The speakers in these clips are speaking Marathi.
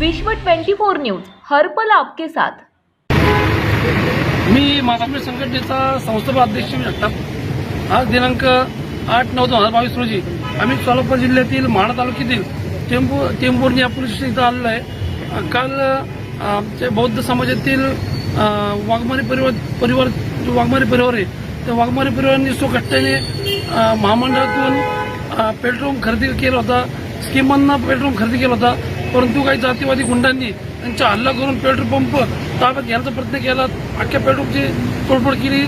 विश्व 24 न्यूज हर्पल आपके साथ. मी महाराष्ट्र संघटनेचा संस्थापक अध्यक्ष मी जगताप आज दिनांक आठ नऊ दोन हजार बावीस रोजी आम्ही सोलापूर जिल्ह्यातील माढा तालुक्यातील टेंबू टेंभुर्णी या पोलीस स्टेशन इथं आलेलो आहे. काल आमच्या बौद्ध समाजातील वाघमारी परिवार परिवार जो वाघमारी परिवार आहे त्या वाघमारी परिवारांनी स्वकष्टाने महामंडळातून पेट्रोल खरेदी केला होता. स्कीमांना पेट्रोल खरेदी केला होता. परंतु काही जातीवादी गुंडांनी त्यांचा हल्ला करून पेट्रोल पंप ताब्यात घ्यायचा प्रयत्न केला. अख्ख्या पेट्रोलची तोडफोड केली.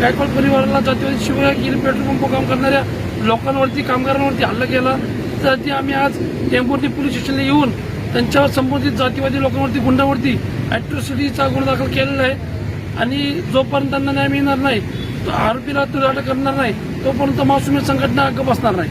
गायकवाड परिवाराला जातीवादी शिवाय केली पेट्रोल पंप काम करणाऱ्या लोकांवरती कामगारांवरती हल्ला केला. त्यासाठी आम्ही आज टेंभुर्णी पोलीस स्टेशनला येऊन त्यांच्यावर संबंधित जातीवादी लोकांवरती गुंडावरती ॲट्रॉसिटीचा गुन्हा दाखल केलेला आहे. आणि जोपर्यंत त्यांना न्याय मिळणार नाही तो आरोपीला तो अटक करणार नाही तोपर्यंत मासुमी संघटना अग्ग बसणार नाही.